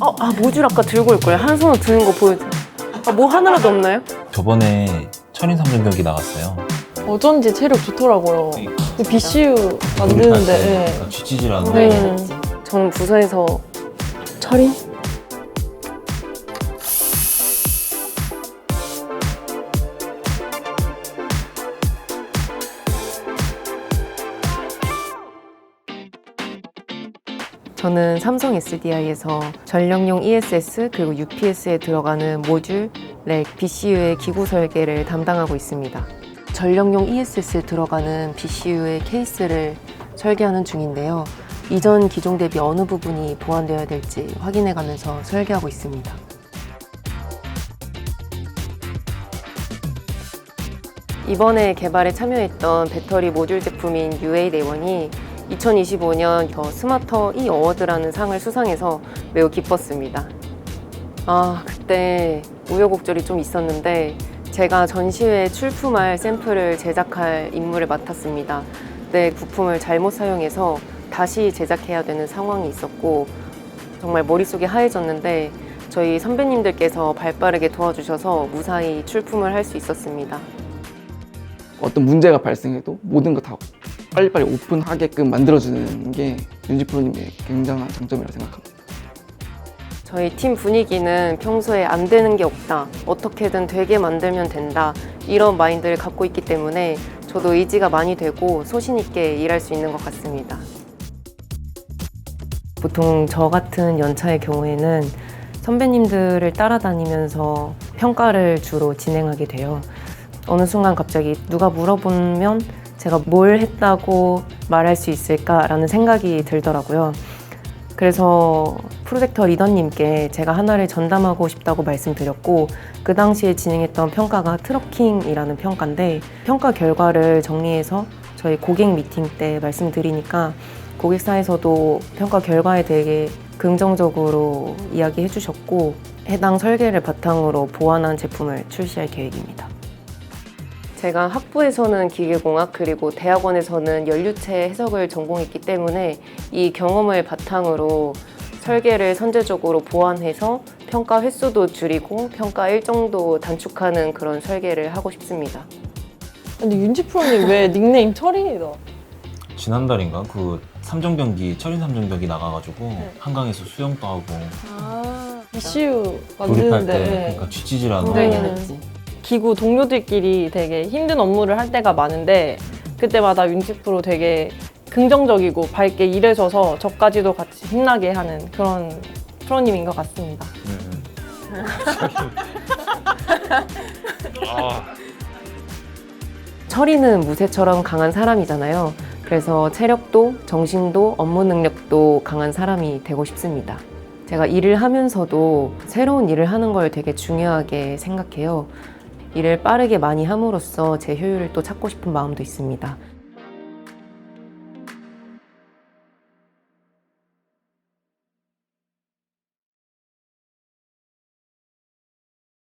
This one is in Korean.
아, 아 모듈 아까 들고 올 거예요. 한 손으로 드는 거 보여줘. 아, 뭐 하나라도 없나요? 저번에 철인 3종 경기 나갔어요. 어쩐지 체력 좋더라고요. 그 BCU 만드는데. 네. 쥐찌질하는 네. 데 저는 부서에서 철인? 저는 삼성 SDI에서 전력용 ESS 그리고 UPS에 들어가는 모듈, 렉, BCU의 기구 설계를 담당하고 있습니다. 전력용 ESS에 들어가는 BCU의 케이스를 설계하는 중인데요. 이전 기종 대비 어느 부분이 보완되어야 될지 확인해 가면서 설계하고 있습니다. 이번에 개발에 참여했던 배터리 모듈 제품인 UA1이 2025년 더 스마터 E 어워드라는 상을 수상해서 매우 기뻤습니다. 아, 그때 우여곡절이 좀 있었는데 제가 전시회에 출품할 샘플을 제작할 임무를 맡았습니다. 내 부품을 잘못 사용해서 다시 제작해야 되는 상황이 있었고 정말 머릿속이 하얘졌는데 저희 선배님들께서 발빠르게 도와주셔서 무사히 출품을 할 수 있었습니다. 어떤 문제가 발생해도 모든 거 다 빨리빨리 오픈하게끔 만들어주는 게 윤지 프로님의 굉장한 장점이라고 생각합니다. 저희 팀 분위기는 평소에 안 되는 게 없다. 어떻게든 되게 만들면 된다. 이런 마인드를 갖고 있기 때문에 저도 의지가 많이 되고 소신 있게 일할 수 있는 것 같습니다. 보통 저 같은 연차의 경우에는 선배님들을 따라다니면서 평가를 주로 진행하게 돼요. 어느 순간 갑자기 누가 물어보면 제가 뭘 했다고 말할 수 있을까라는 생각이 들더라고요. 그래서 프로젝터 리더님께 제가 하나를 전담하고 싶다고 말씀드렸고 그 당시에 진행했던 평가가 트러킹이라는 평가인데 평가 결과를 정리해서 저희 고객 미팅 때 말씀드리니까 고객사에서도 평가 결과에 대해 긍정적으로 이야기해 주셨고 해당 설계를 바탕으로 보완한 제품을 출시할 계획입니다. 제가 학부에서는 기계공학 그리고 대학원에서는 연료체 해석을 전공했기 때문에 이 경험을 바탕으로 설계를 선제적으로 보완해서 평가 횟수도 줄이고 평가 일정도 단축하는 그런 설계를 하고 싶습니다. 근데 윤지 프로님 왜 닉네임 철인이다? 지난달인가 그 3종 경기 철인 3종 경기 나가가지고 한강에서 수영도 하고 아, 조립할 만드는데. 때 네. 그러니까 쥐찌질하는 네. 데 당연하지. 기구 동료들끼리 되게 힘든 업무를 할 때가 많은데 그때마다 윤지 프로 되게 긍정적이고 밝게 일해줘서 저까지도 같이 힘나게 하는 그런 프로님인 것 같습니다. 음. 철이는 무쇠처럼 강한 사람이잖아요. 그래서 체력도 정신도 업무 능력도 강한 사람이 되고 싶습니다. 제가 일을 하면서도 새로운 일을 하는 걸 되게 중요하게 생각해요. 일을 빠르게 많이 함으로써 제 효율을 또 찾고 싶은 마음도 있습니다.